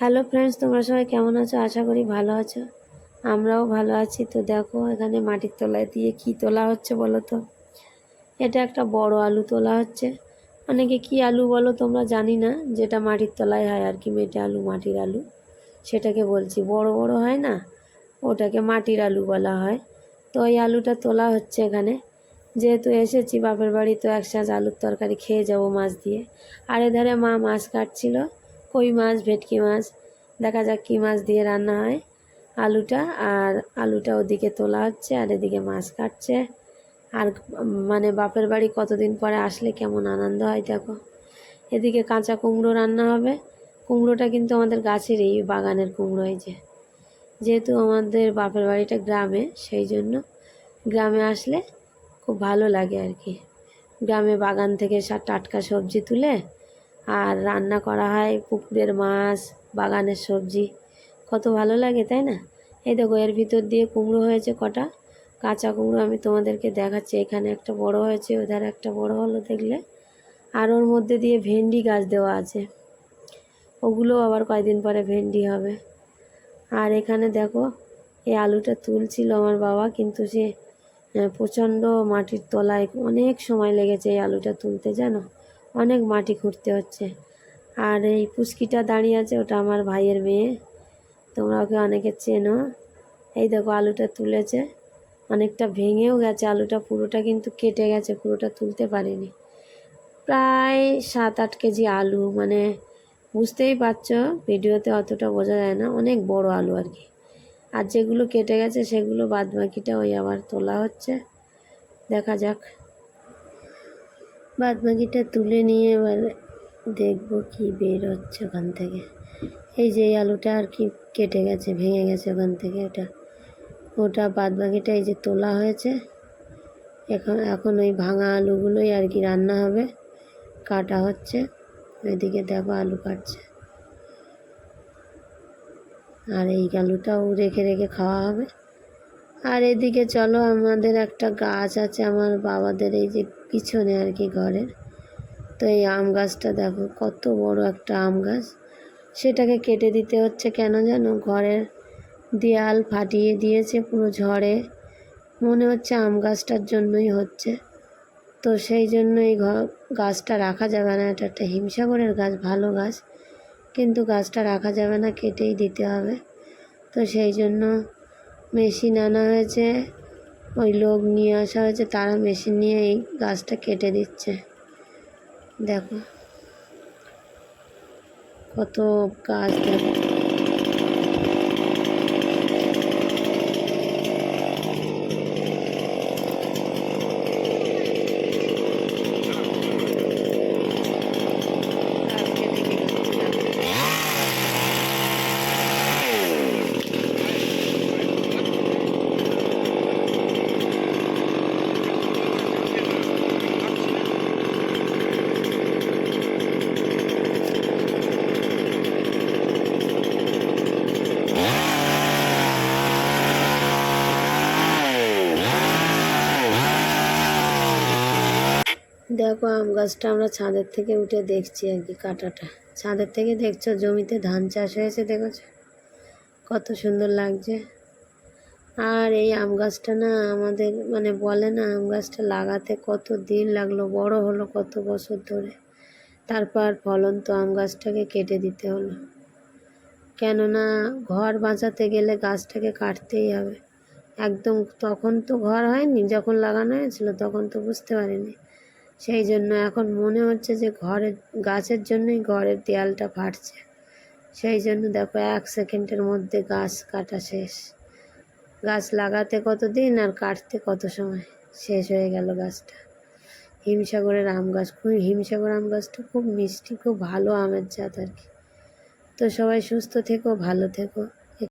Hello friends তোমরা সবাই কেমন আছো? আশা করি ভালো আছো। আমরাও ভালো আছি। তো দেখো, এখানে মাটির তলায় দিয়ে কি তোলা হচ্ছে বলো তো? এটা একটা বড় আলু তোলা হচ্ছে। অনেকে কি আলু বলো তোমরা জানি না, যেটা মাটির তলায় হয় আর কি, মেটে আলু, মাটির আলু। সেটাকে বলছি। বড় বড় হয় না? ওটাকে মাটির আলু বলা হয়। তো ওই আলুটা তোলা হচ্ছে এখানে। যেহেতু এসেছি, বাপের বাড়ি তো একসাথ আলুর তরকারি খেয়ে যাব মাছ দিয়ে। আর এধারে মা মাছ কাটছিল। কই মাছ, ভেটকি মাছ, দেখা যাক কী মাছ দিয়ে রান্না হয়। আলুটা আর আলুটা ওদিকে তোলা হচ্ছে আর এদিকে মাছ কাটছে। আর মানে বাপের বাড়ি কতদিন পরে আসলে কেমন আনন্দ হয় দেখো। এদিকে কাঁচা কুমড়ো রান্না হবে। কুমড়োটা কিন্তু আমাদের গাছের এই বাগানের কুমড়ো হয়েছে যেহেতু আমাদের বাপের বাড়িটা গ্রামে, সেই জন্য গ্রামে আসলে খুব ভালো লাগে আর কি। গ্রামে বাগান থেকে টাটকা সবজি তুলে আর রান্না করা হয় পুকুরের মাছ, বাগানের সবজি। কত ভালো লাগে, তাই না? এই দেখো, এর ভিতর দিয়ে কুমড়ো হয়েছে কটা। কাঁচা কুমড়ো আমি তোমাদেরকে দেখাচ্ছি। এখানে একটা বড় হয়েছে, ওধারে একটা বড় হলো দেখলে। আর ওর মধ্যে দিয়ে ভেন্ডি গাছ দেওয়া আছে। ওগুলো আবার কয়দিন পরে ভেন্ডি হবে। আর এখানে দেখো, এই আলুটা তুলছিল আমার বাবা, কিন্তু সে প্রচণ্ড মাটির তলায় অনেক সময় লেগেছে এই আলুটা তুলতে, জানো? অনেক মাটি খুঁড়তে হচ্ছে। আর এই পুচকিটা দাঁড়িয়ে আছে, ওটা আমার ভাইয়ের মেয়ে। তোমরা ওকে অনেকে চেনো। এই দেখো, আলুটা তুলেছে। অনেকটা ভেঙেও গেছে, আলুটা পুরোটা কিন্তু কেটে গেছে, পুরোটা তুলতে পারিনি। প্রায় সাত আট কেজি আলু মানে বুঝতেই পারছ, ভিডিওতে অতটা বোঝা যায় না, অনেক বড় আলু আর কি। আর যেগুলো কেটে গেছে, সেগুলো বাদ বাকিটা ওই আবার তোলা হচ্ছে। দেখা যাক। বাদ বাকিটা তুলে নিয়ে এবার দেখব কি বের হচ্ছে ওখান থেকে। এই যে এই আলুটা আর কি কেটে গেছে, ভেঙে গেছে ওখান থেকে ওটা। ওটা বাদ বাকিটা এই যে তোলা হয়েছে। এখন এখন ওই ভাঙা আলুগুলোই আর কি রান্না হবে। কাটা হচ্ছে। এদিকে দেখো আলু কাটছে। আর এই আলুটাও রেখে রেখে খাওয়া হবে। আর এদিকে চলো, আমাদের একটা গাছ আছে আমার বাবাদের, এই যে পিছনে আর কি ঘরের। তো এই আম গাছটা দেখো, কত বড় একটা আম গাছ। সেটাকে কেটে দিতে হচ্ছে কেন জানো? ঘরের দেয়াল ফাটিয়ে দিয়েছে পুরো ঝড়ে। মনে হচ্ছে আম গাছটার জন্যই হচ্ছে। তো সেই জন্য এই গাছটা রাখা যাবে না। এটা একটা হিমসাগরের গাছ, ভালো গাছ। কিন্তু গাছটা রাখা যাবে না, কেটেই দিতে হবে। তো সেই জন্য মেশিন আনা হয়েছে। ওই লোক নিয়ে আসা হয়েছে, তারা মেশিন নিয়ে এই গাছটা কেটে দিচ্ছে। দেখো। কত গাছ দেখো। দেখো আম গাছটা আমরা ছাদের থেকে উঠে দেখছি আর কি কাটাটা। ছাদের থেকে দেখছ জমিতে ধান চাষ হয়েছে, দেখেছ? কত সুন্দর লাগছে। আর এই আম গাছটা না আমাদের মানে বলে না, আম গাছটা লাগাতে কত দিন লাগল, বড় হলো কত বছর ধরে। তারপর ফলন তো আম গাছটাকে কেটে দিতে হলো। কেননা ঘর বাঁচাতে গেলে গাছটাকে কাটতেই হবে। একদম তখন তো ঘর হয়নি, যখন লাগানো হয়েছিল তখন তো বুঝতে পারিনি। সেই জন্য এখন মনে হচ্ছে যে ঘরের, গাছের জন্যই ঘরের দেয়ালটা ফাটছে। সেই জন্য দেখো এক সেকেন্ডের মধ্যে গাছ কাটা শেষ। গাছ লাগাতে কত দিন আর কাটতে কত সময়? শেষ হয়ে গেল গাছটা। হিমসাগরের আম গাছ খুব হিমসাগর আম গাছটা খুব মিষ্টি, খুব ভালো আমের জাত আর কি। তো সবাই সুস্থ থেকো, ভালো থেকো।